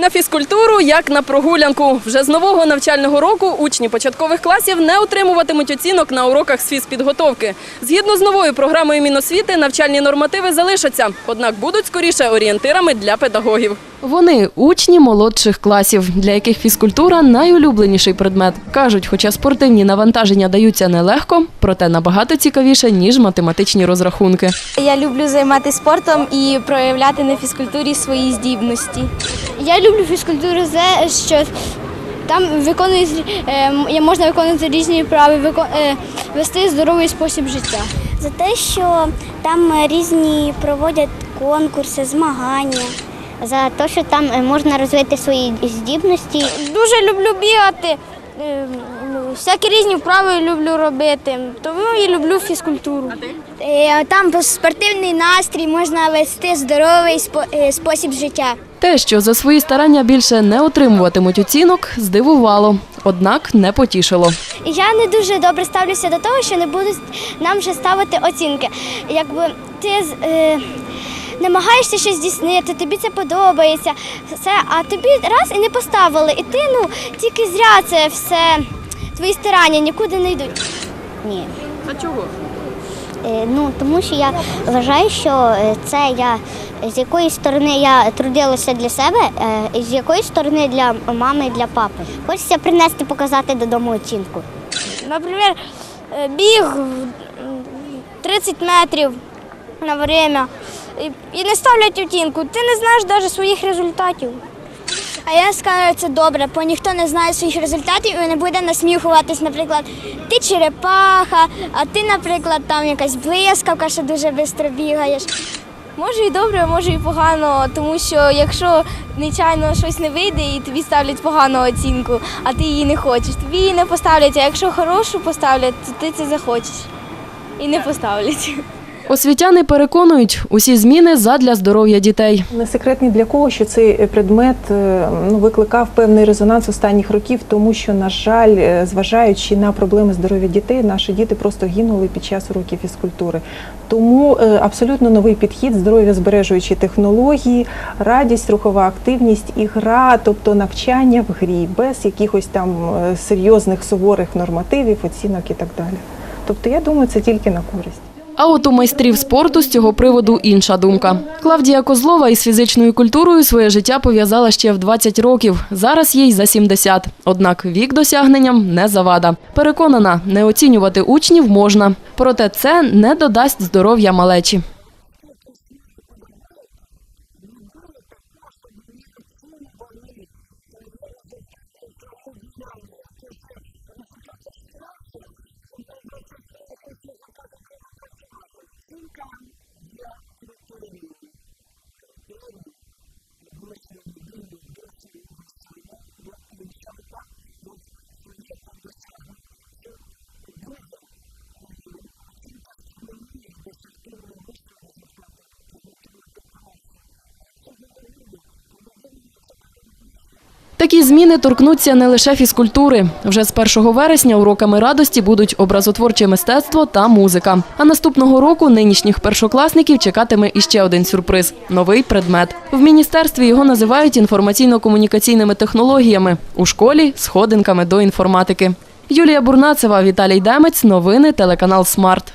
На фізкультуру як на прогулянку. Вже з нового навчального року учні початкових класів не отримуватимуть оцінок на уроках з фізпідготовки. Згідно з новою програмою Міносвіти, навчальні нормативи залишаться, однак будуть скоріше орієнтирами для педагогів. Вони учні молодших класів, для яких фізкультура найулюбленіший предмет. Кажуть, хоча спортивні навантаження даються нелегко, проте набагато цікавіше, ніж математичні розрахунки. Я люблю займатися спортом і проявляти на фізкультурі свої здібності. Я люблю фізкультуру за що там виконують, е, можна виконувати різні вправи, е, вести здоровий спосіб життя. За те, що там е, різні проводять конкурси, змагання. за те, що там можна розвити свої здібності. Дуже люблю бігати, всякі різні вправи люблю робити, тому і люблю фізкультуру. Там спортивний настрій, можна вести здоровий спосіб життя. Те, що за свої старання більше не отримуватимуть оцінок, здивувало, однак не потішило. Я не дуже добре ставлюся до того, що не будуть нам вже ставити оцінки. Якби ти з- е, намагаєшся щось здійснити, тобі це подобається, все, а тобі раз і не поставили, і ти ну тільки зря це все, твої старання нікуди не йдуть. Ні. А чого? Е, Ну тому що я вважаю, що е, це я з якоїсь сторони я трудилася для себе, е, з якоїсь сторони для мами і для папи. Хочеться принести, показати додому оцінку. Наприклад, біг 30 метрів на время і не ставлять оцінку. Ти не знаєш навіть своїх результатів. А я скажу, це добре, бо ніхто не знає своїх результатів і не буде насміхуватись, наприклад, ти черепаха, а ти, наприклад, там якась блискавка, що дуже швидко бігаєш. Може і добре, може і погано, тому що якщо нечайно щось не вийде і тобі ставлять погану оцінку, а ти її не хочеш, тобі її не поставлять. А якщо хорошу поставлять, то ти це захочеш. І не поставлять. Освітяни переконують, усі зміни задля здоров'я дітей. Не секрет ні для кого, що цей предмет е, ну, викликав певний резонанс останніх років, тому що, на жаль, е, зважаючи на проблеми здоров'я дітей, наші діти просто гинули під час уроків фізкультури. Тому е, абсолютно новий підхід, здоров'я збережуючі технології, радість, рухова активність і гра, тобто навчання в грі, без якихось там серйозних суворих нормативів, оцінок і так далі. Тобто, я думаю, це тільки на користь. А от у майстрів спорту з цього приводу інша думка. Клавдія Козлова із фізичною культурою своє життя пов'язала ще в 20 років. Зараз їй за 70. Однак вік досягненням не завада. Переконана, не оцінювати учнів можна. Проте це не додасть здоров'я малечі. が、本当に、今の話を Такі зміни торкнуться не лише фізкультури. Вже з 1 вересня уроками радості будуть образотворче мистецтво та музика. А наступного року нинішніх першокласників чекатиме іще один сюрприз новий предмет. В міністерстві його називають інформаційно-комунікаційними технологіями. У школі сходинками до інформатики. Юлія Бурнацева, Віталій Демець. Новини телеканал Смарт.